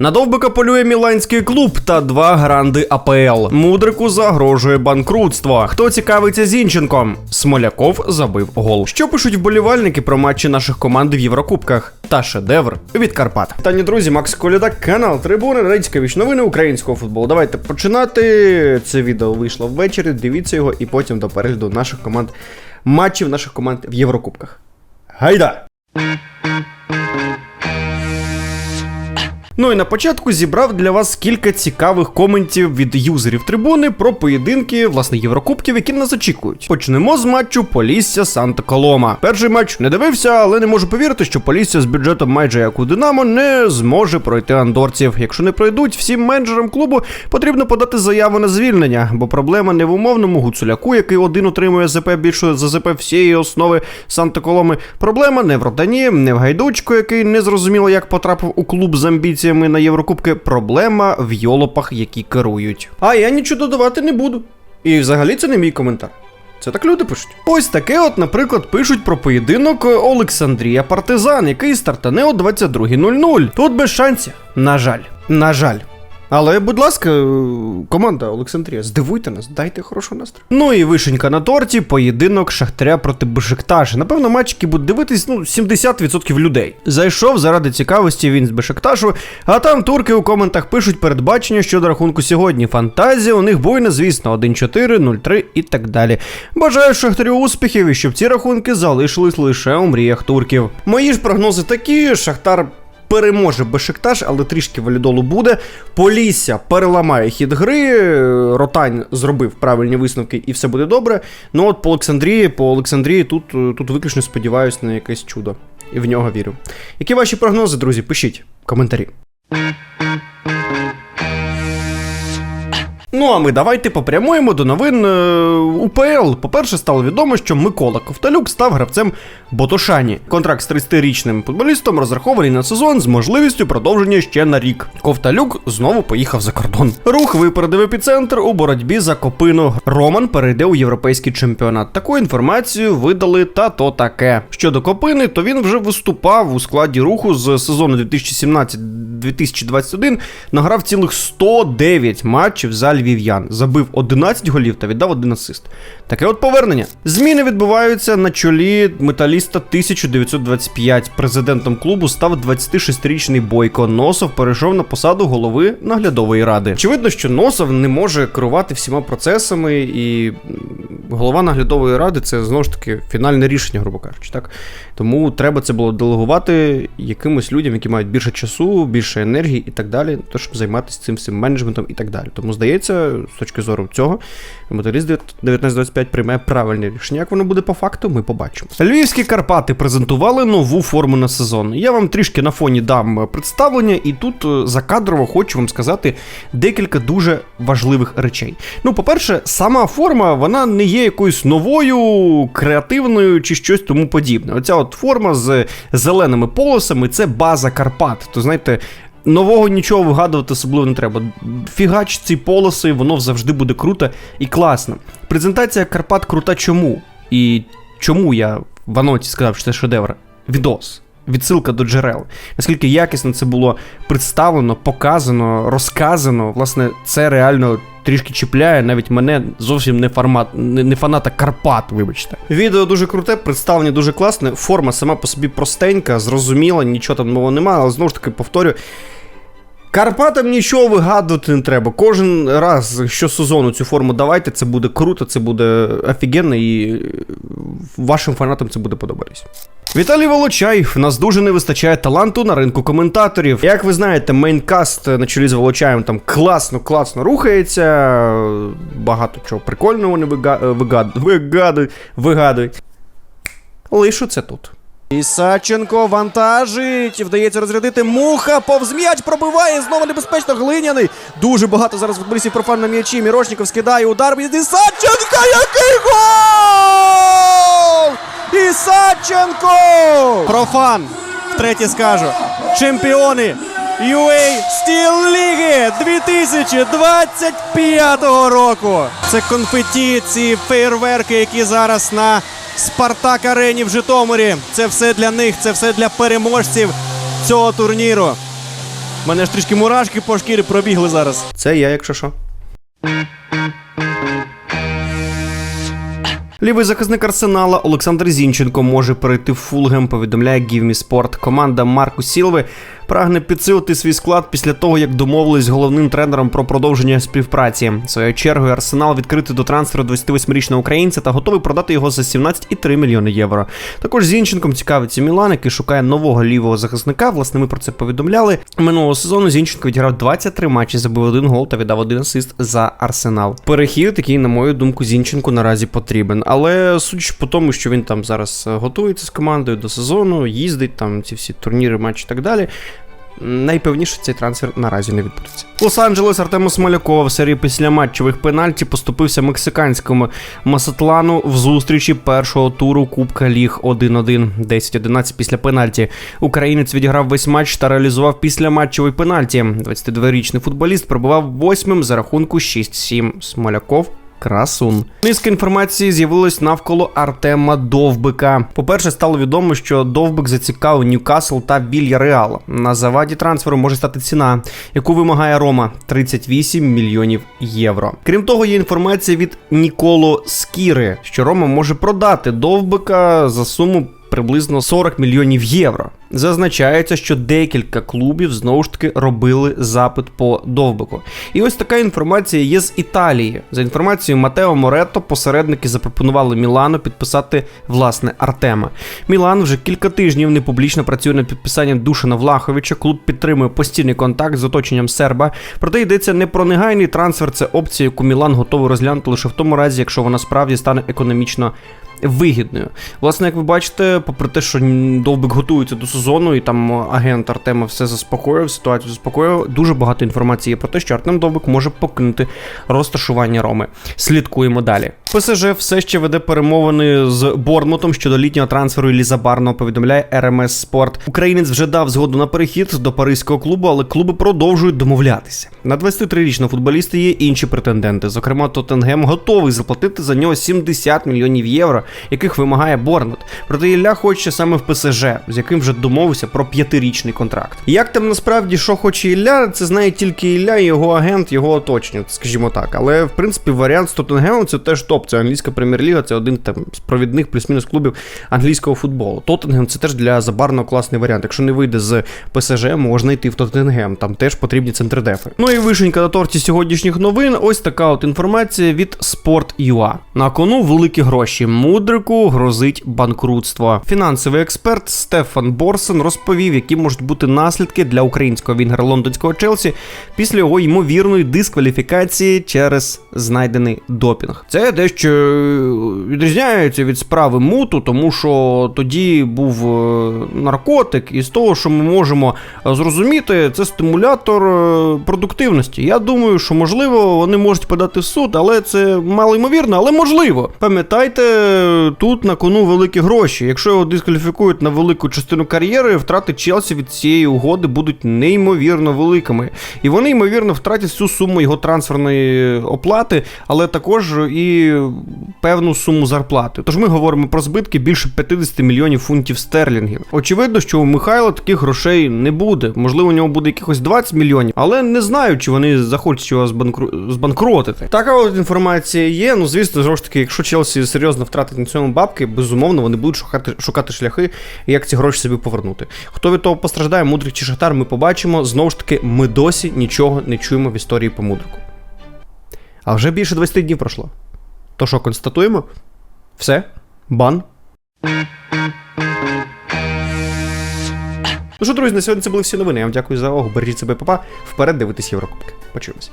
На довбика полює міланський клуб та два гранди АПЛ. Мудрику загрожує банкрутство. Хто цікавиться Зінченком? Смоляков забив гол. Що пишуть вболівальники про матчі наших команд в Єврокубках? Та шедевр від Карпат. Тані друзі, Макс Коляда, канал Трибуни, Радськович, новини українського футболу. Давайте починати. Це відео вийшло ввечері. Дивіться його і потім до перегляду наших команд матчів наших команд в Єврокубках. Гайда! Ну і на початку зібрав для вас кілька цікавих коментів від юзерів трибуни про поєдинки, власне, Єврокубків, які нас очікують. Почнемо з матчу Полісся Санта Колома. Перший матч не дивився, але не можу повірити, що Полісся з бюджетом майже як у Динамо не зможе пройти андорців. Якщо не пройдуть, всім менеджерам клубу потрібно подати заяву на звільнення, бо проблема не в умовному гуцуляку, який один отримує ЗП більше за ЗП всієї основи Санта Коломи. Проблема не в Ротані, не в Гайдучку, який не зрозуміло, як потрапив у клуб з амбіціями на Єврокубки. Проблема в йолопах, які керують. А я нічого додавати не буду. І взагалі це не мій коментар. Це так люди пишуть. Ось таке, от, наприклад, пишуть про поєдинок Олександрія Партизан, який стартане о 22.00. Тут без шансів. На жаль. На жаль. Але, будь ласка, команда Олександрія, здивуйте нас, дайте хорошого настрою. Ну і вишенька на торті, поєдинок Шахтаря проти Бешикташа. Напевно, матчики будуть дивитись ну, 70% людей. Зайшов заради цікавості він з Бешикташу, а там турки у коментах пишуть передбачення щодо рахунку сьогодні. Фантазія у них буйна, звісно, 1-4, 0-3 і так далі. Бажаю Шахтарю успіхів і щоб ці рахунки залишились лише у мріях турків. Мої ж прогнози такі: Шахтар переможе Бешикташ, але трішки валідолу буде. Полісся переламає хід гри. Ротань зробив правильні висновки і все буде добре. Ну от по Олександрії, по Олександрії тут, тут виключно сподіваюся на якесь чудо. І в нього вірю. Які ваші прогнози, друзі? Пишіть коментарі. Ну а ми давайте попрямуємо до новин е, УПЛ. По-перше, стало відомо, що Микола Ковталюк став гравцем Ботошані. Контракт з 30-річним футболістом розрахований на сезон з можливістю продовження ще на рік. Ковталюк знову поїхав за кордон. Рух випередив епіцентр у боротьбі за копину. Роман перейде у європейський чемпіонат. Таку інформацію видали та то таке. Щодо копини, то він вже виступав у складі руху з сезону 2017-2021. Награв цілих 109 матчів за львів'ян, забив 11 голів та віддав один асист. Таке от повернення. Зміни відбуваються на чолі металіста 1925. Президентом клубу став 26-річний Бойко. Носов перейшов на посаду голови наглядової ради. Очевидно, що Носов не може керувати всіма процесами, і голова наглядової ради це знову ж таки фінальне рішення, грубо кажучи. Так тому треба це було делегувати якимось людям, які мають більше часу, більше енергії і так далі, щоб займатися цим всім менеджментом і так далі. Тому здається, з точки зору цього, металіст 1925 приймає правильне рішення. Як воно буде по факту, ми побачимо. Львівські Карпати презентували нову форму на сезон. Я вам трішки на фоні дам представлення, і тут е, закадрово хочу вам сказати декілька дуже важливих речей. Ну, по-перше, сама форма вона не є якоюсь новою, креативною чи щось тому подібне. Оця от форма з зеленими полосами це база Карпат. То знаєте. Нового нічого вигадувати особливо не треба. Фігач ці полоси, воно завжди буде круто і класно. Презентація Карпат крута чому? І чому я в аноті сказав, що це шедевр? Відос. Відсилка до джерел. Наскільки якісно це було представлено, показано, розказано, власне, це реально трішки чіпляє навіть мене зовсім не формат, не, фаната Карпат, вибачте. Відео дуже круте, представлення дуже класне, форма сама по собі простенька, зрозуміла, нічого там нового немає, але знову ж таки повторю. Карпатам нічого вигадувати не треба. Кожен раз щосезону цю форму давайте, це буде круто, це буде офігенно і е, вашим фанатам це буде подобатись. Віталій Волочай, в нас дуже не вистачає таланту на ринку коментаторів. Як ви знаєте, мейнкаст на чолі з Волочаєм там класно, класно рухається. Багато чого прикольного вони вига- вигад... вигадують, вигадують. Лишу це тут. Ісаченко вантажить. Вдається розрядити муха. Повз м'яч пробиває. Знову небезпечно глиняний. Дуже багато зараз футболістів профан на м'ячі. Мірошніков скидає удар від Ісаченка. Який гол! Ісаченко! Профан. Втретє скажу. Чемпіони UA Стіл Ліги 2025 року. Це конфеті, ці фейерверки, які зараз на Спартак Арені в Житомирі. Це все для них, це все для переможців цього турніру. У мене ж трішки мурашки по шкірі пробігли зараз. Це я, якщо що. Лівий захисник Арсенала Олександр Зінченко може перейти в Фулгем, повідомляє Me Sport. Команда Марку Сілви прагне підсилити свій склад після того, як домовились головним тренером про продовження співпраці. Своєю чергою Арсенал відкритий до трансферу 28-річного українця та готовий продати його за 17,3 мільйони євро. Також Зінченком цікавиться Мілан, який шукає нового лівого захисника. Власне, ми про це повідомляли. Минулого сезону Зінченко відіграв 23 матчі, забив один гол та віддав один асист за Арсенал. Перехід, який, на мою думку, Зінченку наразі потрібен. Але судячи по тому, що він там зараз готується з командою до сезону, їздить там ці всі турніри, матчі і так далі. Найпевніше цей трансфер наразі не відбудеться. Лос-Анджелес Артему Смолякова в серії післяматчевих пенальті поступився мексиканському Масатлану в зустрічі першого туру Кубка Ліг 1-1. 10-11 після пенальті. Українець відіграв весь матч та реалізував післяматчевий пенальті. 22-річний футболіст пробував восьмим за рахунку 6-7. Смоляков Красун. Низка інформації з'явилась навколо Артема Довбика. По-перше, стало відомо, що Довбик зацікавив Ньюкасл та Вільяреал. На заваді трансферу може стати ціна, яку вимагає Рома 38 мільйонів євро. Крім того, є інформація від Ніколо Скіри, що Рома може продати Довбика за суму. Приблизно 40 мільйонів євро. Зазначається, що декілька клубів знову ж таки робили запит по довбику. І ось така інформація є з Італії. За інформацією Матео Моретто, посередники запропонували Мілану підписати власне Артема. Мілан вже кілька тижнів непублічно працює над підписанням Душана Влаховича. Клуб підтримує постійний контакт з оточенням серба. Проте йдеться не про негайний трансфер. Це опція, яку Мілан готовий розглянути лише в тому разі, якщо вона справді стане економічно вигідною. Власне, як ви бачите, попри те, що Довбик готується до сезону, і там агент Артема все заспокоїв, ситуацію заспокоїв, дуже багато інформації є про те, що Артем Довбик може покинути розташування Роми. Слідкуємо далі. ПСЖ все ще веде перемовини з Борнмутом щодо літнього трансферу Іллі Забарного, повідомляє РМС Спорт. Українець вже дав згоду на перехід до паризького клубу, але клуби продовжують домовлятися. На 23-річного футболіста є інші претенденти. Зокрема, Тоттенгем готовий заплатити за нього 70 мільйонів євро, яких вимагає Борнмут. Проте Ілля хоче саме в ПСЖ, з яким вже домовився про п'ятирічний контракт. Як там насправді що хоче Ілля, це знає тільки Ілля і його агент, його оточення, скажімо так. Але в принципі варіант з Тоттенгемом це теж топ. Це англійська прем'єр-ліга, це один там з провідних плюс-мінус клубів англійського футболу. Тоттенгем це теж для забарного класний варіант. Якщо не вийде з ПСЖ, можна йти в Тоттенгем. Там теж потрібні центрдефи. Ну і вишенька на торті сьогоднішніх новин. Ось така от інформація від Sport.ua. На кону великі гроші. Мудрику грозить банкрутство. Фінансовий експерт Стефан Борсен розповів, які можуть бути наслідки для українського вінгера лондонського Челсі після його ймовірної дискваліфікації через знайдений допінг. Це дещо відрізняється від справи муту, тому що тоді був е, наркотик, і з того, що ми можемо е, зрозуміти, це стимулятор е, продуктивності. Я думаю, що можливо вони можуть подати в суд, але це мало ймовірно, але можливо. Пам'ятайте, тут на кону великі гроші. Якщо його дискваліфікують на велику частину кар'єри, втрати Челсі від цієї угоди будуть неймовірно великими. І вони, ймовірно, втратять всю суму його трансферної оплати, але також і певну суму зарплати. Тож ми говоримо про збитки більше 50 мільйонів фунтів стерлінгів. Очевидно, що у Михайла таких грошей не буде. Можливо, у нього буде якихось 20 мільйонів, але не знаю, чи вони захочуть його збанкру... збанкротити. Така от інформація є. Ну, звісно, знову ж таки, якщо Челсі серйозно втратить на цьому бабки, безумовно, вони будуть шукати, шукати шляхи, як ці гроші собі повернути. Хто від того постраждає, мудрик чи шахтар, ми побачимо. Знову ж таки, ми досі нічого не чуємо в історії по мудрику. А вже більше 20 днів пройшло. То що, констатуємо? Все? Бан? Ну що, друзі, на сьогодні це були всі новини. Я вам дякую за увагу. Бережіть себе, папа. Вперед дивитись Єврокубки. Почуємося.